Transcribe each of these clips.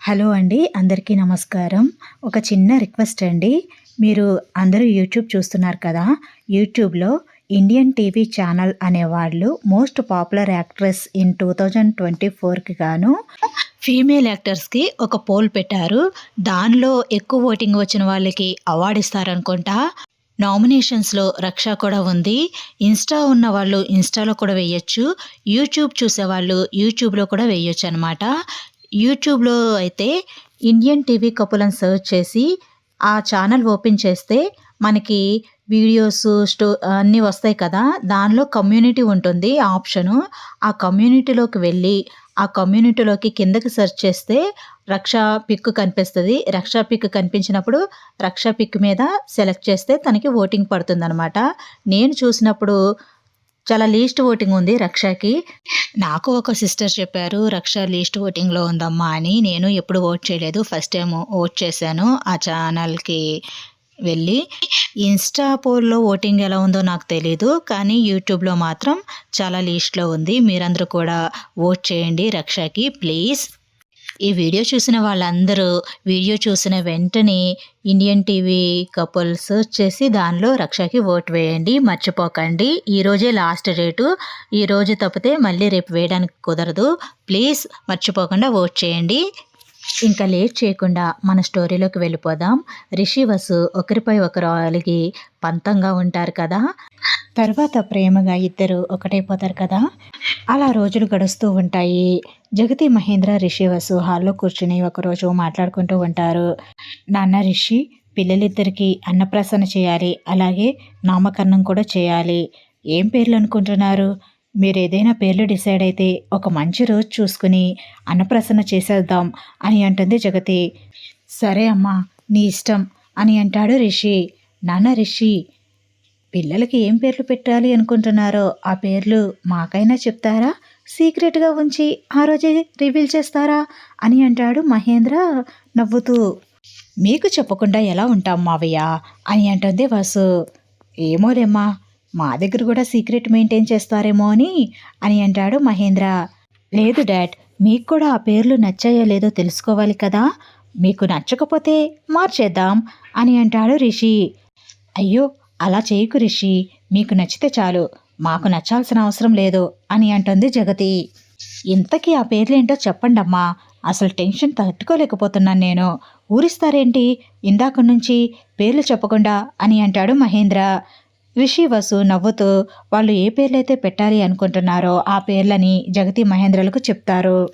Hello అండి అందరికీ నమస్కారం. ఒక చిన్న రిక్వెస్ట్ అండి. మీరు అందరూ యూట్యూబ్ చూస్తున్నారు కదా యూట్యూబ్లో ఇండియన్ టీవీ ఛానల్ అనేవాళ్ళు most popular actress in two thousand twenty ఫోర్కి గాను ఫీమేల్ యాక్టర్స్కి ఒక పోల్ పెట్టారు. దానిలో ఎక్కువ ఓటింగ్ వచ్చిన వాళ్ళకి అవార్డు ఇస్తారనుకుంటా. నామినేషన్స్లో రక్ష కూడా ఉంది. ఇన్స్టా ఉన్న వాళ్ళు ఇన్స్టాలో కూడా వేయచ్చు. యూట్యూబ్ చూసేవాళ్ళు యూట్యూబ్లో కూడా వేయొచ్చు అనమాట యూట్యూబ్లో అయితే ఇండియన్ టీవీ కపుల్ అని చేసి ఆ ఛానల్ ఓపెన్ చేస్తే మనకి వీడియోస్ స్టో అన్నీ వస్తాయి కదా? దానిలో కమ్యూనిటీ ఉంటుంది ఆప్షను. ఆ కమ్యూనిటీలోకి వెళ్ళి ఆ కమ్యూనిటీలోకి కిందకి సెర్చ్ చేస్తే రక్ష పిక్ కనిపిస్తుంది. రక్ష పిక్ కనిపించినప్పుడు రక్ష పిక్ మీద సెలెక్ట్ చేస్తే తనకి ఓటింగ్ పడుతుందనమాట నేను చూసినప్పుడు చాలా లీస్ట్ ఓటింగ్ ఉంది రక్షకి. నాకు ఒక సిస్టర్ చెప్పారు రక్ష లీస్ట్ ఓటింగ్లో ఉందమ్మా అని. నేను ఎప్పుడు ఓట్ చేయలేదు. ఫస్ట్ టైం ఓట్ చేశాను ఆ ఛానల్కి. వెళ్ళి ఇన్స్టా పోల్లో ఓటింగ్ ఎలా ఉందో నాకు తెలీదు కానీ యూట్యూబ్లో మాత్రం చాలా లీస్ట్లో ఉంది. మీరందరూ కూడా ఓట్ చేయండి రక్షకి ప్లీజ్. ఈ వీడియో చూసిన వాళ్ళందరూ వీడియో చూసిన వెంటనే ఇండియన్ టీవీ కపుల్ సెర్చ్ చేసి దానిలో రక్షకి ఓట్ వేయండి. మర్చిపోకండి. ఈరోజే లాస్ట్ డేటు. ఈరోజు తప్పితే మళ్ళీ రేపు వేయడానికి కుదరదు. ప్లీజ్ మర్చిపోకుండా ఓట్ చేయండి. ఇంకా లేట్ చేయకుండా మన స్టోరీలోకి వెళ్ళిపోదాం. రిషి వసు ఒకరిపై ఒకరు అలిగి పంతంగా ఉంటారు కదా? తర్వాత ప్రేమగా ఇద్దరు ఒకటైపోతారు కదా? అలా రోజులు గడుస్తూ ఉంటాయి. జగతి మహేంద్ర రిషి వసు హాల్లో కూర్చుని ఒకరోజు మాట్లాడుకుంటూ ఉంటారు. నాన్న రిషి పిల్లలిద్దరికీ అన్నప్రాసన చేయాలి. అలాగే నామకరణం కూడా చేయాలి. ఏం పేర్లు అనుకుంటున్నారు? మీరు ఏదైనా పేర్లు డిసైడ్ అయితే ఒక మంచి రోజు చూసుకుని అన్నప్రసన్న చేసేద్దాం అని అంటుంది జగతి. సరే అమ్మా నీ ఇష్టం అని అంటాడు రిషి. నాన్న రిషి పిల్లలకి ఏం పేర్లు పెట్టాలి అనుకుంటున్నారో ఆ పేర్లు మాకైనా చెప్తారా? సీక్రెట్గా ఉంచి ఆ రోజే రివీల్ చేస్తారా? అని అంటాడు మహేంద్ర నవ్వుతూ. మీకు చెప్పకుండా ఎలా ఉంటాం మావయ్య? అని అంటుంది వాసు. ఏమోలేమ్మా మా దగ్గర కూడా సీక్రెట్ మెయింటైన్ చేస్తారేమో అని అని అంటాడు మహేంద్ర. లేదు డాడ్ మీకు కూడా ఆ పేర్లు నచ్చాయో లేదో తెలుసుకోవాలి కదా. మీకు నచ్చకపోతే మార్చేద్దాం అని అంటాడు రిషి. అయ్యో అలా చేయకు రిషి మీకు నచ్చితే చాలు. మాకు నచ్చాల్సిన అవసరం లేదు అని అంటుంది జగతి. ఇంతకీ ఆ పేర్లేంటో చెప్పండమ్మా అసలు టెన్షన్ తట్టుకోలేకపోతున్నాను నేను. ఊరిస్తారేంటి ఇందాక నుంచి పేర్లు చెప్పకుండా అని అంటాడు మహేంద్ర. రిషి వసు నవ్వుతూ వాళ్ళు ఏ పేర్లైతే పెట్టాలి అనుకుంటున్నారో ఆ పేర్లని జగతి మహేంద్రలకు చెప్తారు.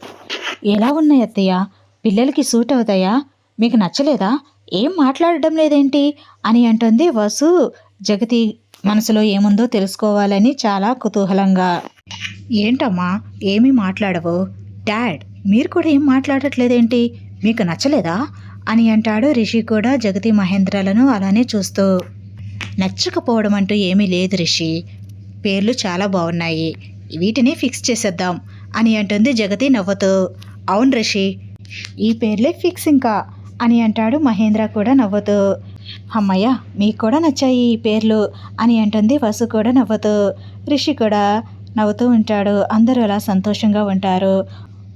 ఎలా ఉన్నాయి అత్తయ్య? పిల్లలకి సూట్ అవుతాయా? మీకు నచ్చలేదా? ఏం మాట్లాడడం లేదేంటి? అని అంటుంది వసు. జగతి మనసులో ఏముందో తెలుసుకోవాలని చాలా కుతూహలంగా. ఏంటమ్మా? ఏమీ మాట్లాడవు. డాడ్ మీరు కూడా ఏం మాట్లాడట్లేదేంటి? మీకు నచ్చలేదా? అని అంటాడు రిషి కూడా జగతి మహేంద్రలను అలానే చూస్తూ. నచ్చకపోవడం అంటూ ఏమీ లేదు రిషి. పేర్లు చాలా బాగున్నాయి వీటిని ఫిక్స్ చేసేద్దాం అని అంటుంది జగతి నవ్వుతూ. అవును రిషి ఈ పేర్లే ఫిక్స్ ఇంకా అని అంటాడు మహేంద్ర కూడా నవ్వుతూ. అమ్మయ్య మీకు కూడా నచ్చాయి ఈ పేర్లు అని అంటుంది వసు కూడా నవ్వుతూ. రిషి కూడా నవ్వుతూ ఉంటాడు. అందరూ అలా సంతోషంగా ఉంటారు.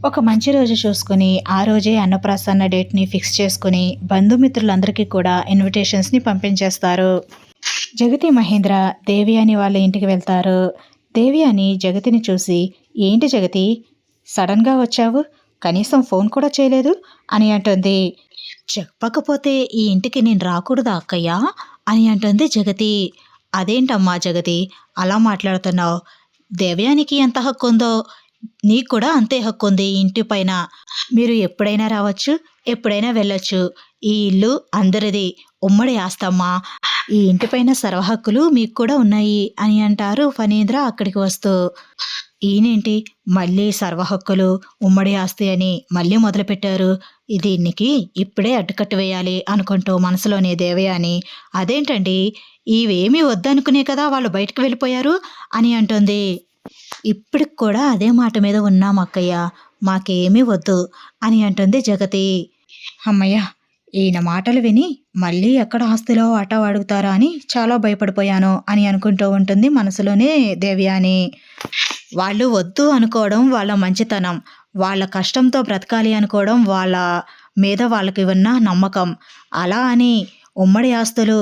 ఒక మంచి రోజు చూసుకుని ఆ రోజే అన్నప్రాసన్న డేట్ని ఫిక్స్ చేసుకుని బంధుమిత్రులందరికీ కూడా ఇన్విటేషన్స్ని పంపించేస్తారు. జగతి మహేంద్ర దేవి అని వాళ్ళ ఇంటికి వెళ్తారు. దేవి అని జగతిని చూసి ఏంటి జగతి సడన్గా వచ్చావు? కనీసం ఫోన్ కూడా చేయలేదు? అని అంటుంది. చెప్పకపోతే ఈ ఇంటికి నేను రాకూడదా అక్కయ్యా? అని అంటుంది జగతి. అదేంటమ్మా జగతి అలా మాట్లాడుతున్నావు? దేవ్యానికి ఎంత హక్కు ఉందో నీకు కూడా అంతే హక్కు ఉంది ఈ ఇంటి పైన. మీరు ఎప్పుడైనా రావచ్చు ఎప్పుడైనా వెళ్ళొచ్చు. ఈ ఇల్లు అందరిది ఉమ్మడి ఆస్తమ్మా. ఈ ఇంటిపైన సర్వహక్కులు మీకు కూడా ఉన్నాయి అని అంటారు ఫణీంద్ర అక్కడికి వస్తూ. ఈయనేంటి? మళ్ళీ సర్వహక్కులు ఉమ్మడి ఆస్తి అని మళ్ళీ మొదలుపెట్టారు. దీనికి ఇప్పుడే అడ్డుకట్టు వేయాలి అనుకుంటూ మనసులోనే దేవయాని. అదేంటండి? ఇవేమీ వద్దనుకునే కదా వాళ్ళు బయటకు వెళ్ళిపోయారు అని అంటుంది. ఇప్పటికి కూడా అదే మాట మీద ఉన్నాం అక్కయ్య. మాకేమీ వద్దు అని అంటుంది జగతి. అమ్మయ్య ఈయన మాటలు విని మళ్ళీ ఎక్కడ ఆస్తిలో ఆటో అడుగుతారా అని చాలా భయపడిపోయాను అని అనుకుంటూ ఉంటుంది మనసులోనే దేవ్యాని. వాళ్ళు వద్దు అనుకోవడం వాళ్ళ మంచితనం వాళ్ళ కష్టంతో బ్రతకాలి అనుకోవడం వాళ్ళ మీద వాళ్ళకి ఉన్న నమ్మకం. అలా అని ఉమ్మడి ఆస్తులు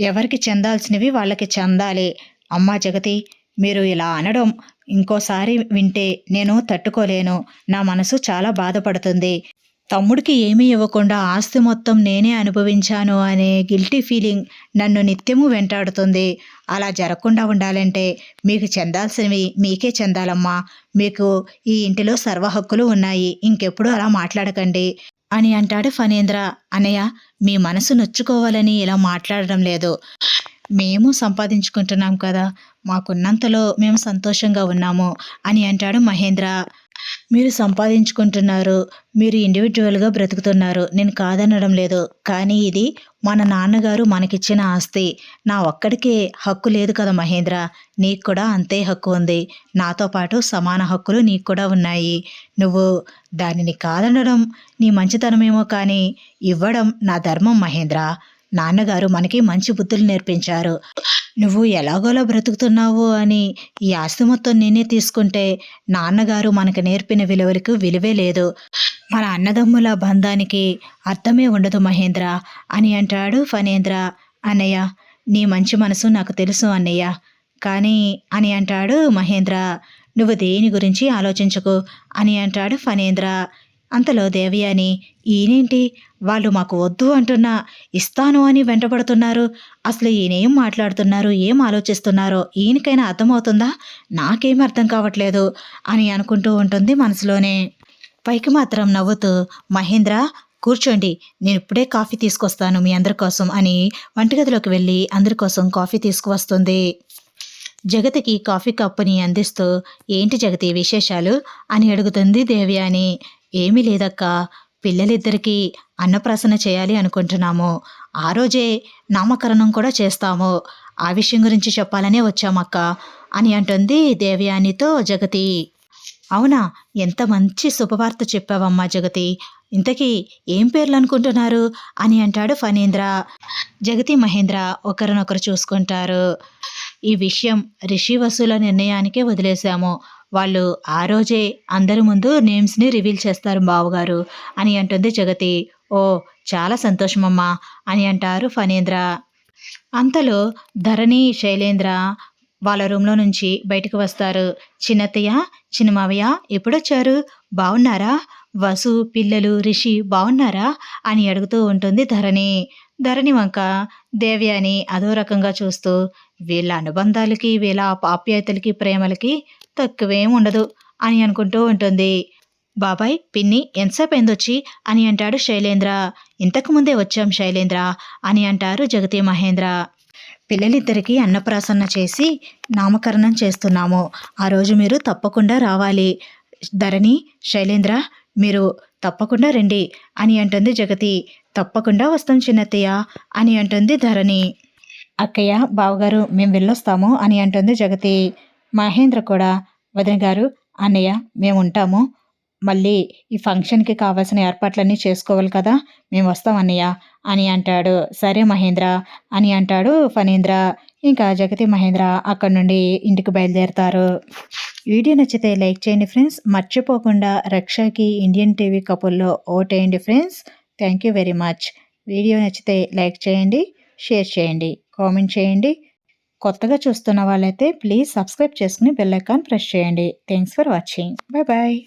ఎవరికి చెందాల్సినవి వాళ్ళకి చెందాలి. అమ్మా జగతి మీరు ఇలా అనడం ఇంకోసారి వింటే నేను తట్టుకోలేను. నా మనసు చాలా బాధపడుతుంది. తమ్ముడికి ఏమీ ఇవ్వకుండా ఆస్తి మొత్తం నేనే అనుభవించాను అనే గిల్టీ ఫీలింగ్ నన్ను నిత్యము వెంటాడుతుంది. అలా జరగకుండా ఉండాలంటే మీకు చెందాల్సినవి మీకే చెందాలమ్మా. మీకు ఈ ఇంటిలో సర్వ హక్కులు ఉన్నాయి. ఇంకెప్పుడు అలా మాట్లాడకండి. అని అంటాడు ఫణేంద్ర. అన్నయ్య మీ మనసు నొచ్చుకోవాలని ఇలా మాట్లాడడం లేదు. మేము సంపాదించుకుంటున్నాం కదా. మాకున్నంతలో మేము సంతోషంగా ఉన్నాము అని అంటాడు మహేంద్ర. మీరు సంపాదించుకుంటున్నారు మీరు ఇండివిజువల్గా బ్రతుకుతున్నారు నేను కాదనడం లేదు కానీ ఇది మన నాన్నగారు మనకిచ్చిన ఆస్తి. నా ఒక్కడికే హక్కు లేదు కదా మహేంద్ర నీకు కూడా అంతే హక్కు ఉంది. నాతో పాటు సమాన హక్కులు నీకు కూడా ఉన్నాయి. నువ్వు దానిని కాదనడం నీ మంచితనమేమో కానీ ఇవ్వడం నా ధర్మం మహేంద్ర. నాన్నగారు మనకి మంచి బుద్ధులు నేర్పించారు. నువ్వు ఎలాగోలా బ్రతుకుతున్నావు అని ఈ ఆస్తి మొత్తం నేనే తీసుకుంటే నాన్నగారు మనకు నేర్పిన విలువలకు విలువే లేదు. మన అన్నదమ్ముల బంధానికి అర్థమే ఉండదు మహేంద్ర అని అంటాడు ఫణేంద్ర. అన్నయ్య నీ మంచి మనసు నాకు తెలుసు అన్నయ్య. కానీ అని అంటాడు మహేంద్ర. నువ్వు దేని గురించి ఆలోచించకు అని అంటాడు ఫణేంద్ర. అంతలో దేవయాని ఈయనేంటి? వాళ్ళు మాకు వద్దు అంటున్నా ఇస్తాను అని వెంటబడుతున్నారు. అసలు ఈయనేం మాట్లాడుతున్నారు? ఏం ఆలోచిస్తున్నారో? ఈయనకైనా అర్థమవుతుందా? నాకేం అర్థం కావట్లేదు అని అనుకుంటూ ఉంటుంది మనసులోనే. పైకి మాత్రం నవ్వుతూ మహేంద్ర కూర్చోండి. నేను ఇప్పుడే కాఫీ తీసుకొస్తాను మీ అందరి కోసం అని వంటగదిలోకి వెళ్ళి అందరి కోసం కాఫీ తీసుకువస్తుంది. జగతికి కాఫీ కప్పుని అందిస్తూ ఏంటి జగతి విశేషాలు? అని అడుగుతుంది దేవ్యాని ఏమీ లేదక్కా. పిల్లలిద్దరికీ అన్నప్రాసన చేయాలి అనుకుంటున్నాము. ఆ రోజే నామకరణం కూడా చేస్తాము. ఆ విషయం గురించి చెప్పాలనే వచ్చామక్క అని అంటుంది దేవయానితో జగతి. అవునా ఎంత మంచి శుభవార్త చెప్పావమ్మా జగతి. ఇంతకీ ఏం పేర్లు అనుకుంటున్నారు అని అంటాడు ఫణీంద్ర. జగతి మహేంద్ర ఒకరినొకరు చూసుకుంటారు. ఈ విషయం రిషి వసూల నిర్ణయానికే వదిలేశాము. వాళ్ళు ఆ రోజే అందరి ముందు నేమ్స్ని రివీల్ చేస్తారు బావగారు. అని అంటుంది జగతి. ఓ చాలా సంతోషమమ్మా అని అంటారు ఫణేంద్ర. అంతలో ధరణి శైలేంద్ర వాళ్ళ రూమ్లో నుంచి బయటకు వస్తారు. చిన్నత్తయ్య చిన్నమావయ్య ఎప్పుడొచ్చారు? బాగున్నారా వసు పిల్లలు రిషి బాగున్నారా అని అడుగుతూ ఉంటుంది ధరణి. ధరణి వంక దేవ్యాని అదో రకంగా చూస్తూ వీళ్ళ అనుబంధాలకి వీళ్ళ ఆప్యాయతలకి ప్రేమలకి తక్కువేం ఉండదు అని అనుకుంటూ ఉంటుంది. బాబాయ్ పిన్ని ఎంతసేపు అయిందొచ్చి అని అంటాడు శైలేంద్ర. ఇంతకుముందే వచ్చాం శైలేంద్ర అని అంటారు జగతి మహేంద్ర. పిల్లలిద్దరికీ అన్నప్రాసన్న చేసి నామకరణం చేస్తున్నాము. ఆ రోజు మీరు తప్పకుండా రావాలి. ధరణి శైలేంద్ర మీరు తప్పకుండా రండి అని అంటుంది జగతి. తప్పకుండా వస్తాం చిన్నత్తయ్య అని అంటుంది ధరణి. అక్కయ్య బావగారు మేము వెళ్ళొస్తాము అని అంటుంది జగతి. మహేంద్ర కూడా వదిన గారు అన్నయ్య మేము ఉంటాము. మళ్ళీ ఈ ఫంక్షన్కి కావాల్సిన ఏర్పాట్లన్నీ చేసుకోవాలి కదా. మేము వస్తాం అన్నయ్య. అని అంటాడు. సరే మహేంద్ర. అని అంటాడు ఫణీంద్ర. ఇంకా జగతి మహేంద్ర అక్కడ నుండి ఇంటికి బయలుదేరుతారు. వీడియో నచ్చితే లైక్ చేయండి ఫ్రెండ్స్. మర్చిపోకుండా రక్షకి ఇండియన్ టీవీ కపుల్లో ఓటేయండి friends. Thank you very much. Video నచ్చితే లైక్ చేయండి షేర్ చేయండి కామెంట్ చేయండి. కొత్తగా చూస్తున్న వాళ్ళైతే ప్లీజ్ సబ్స్క్రైబ్ చేసుకుని బెల్ ఐకాన్ ప్రెస్ చేయండి. Thanks for watching bye bye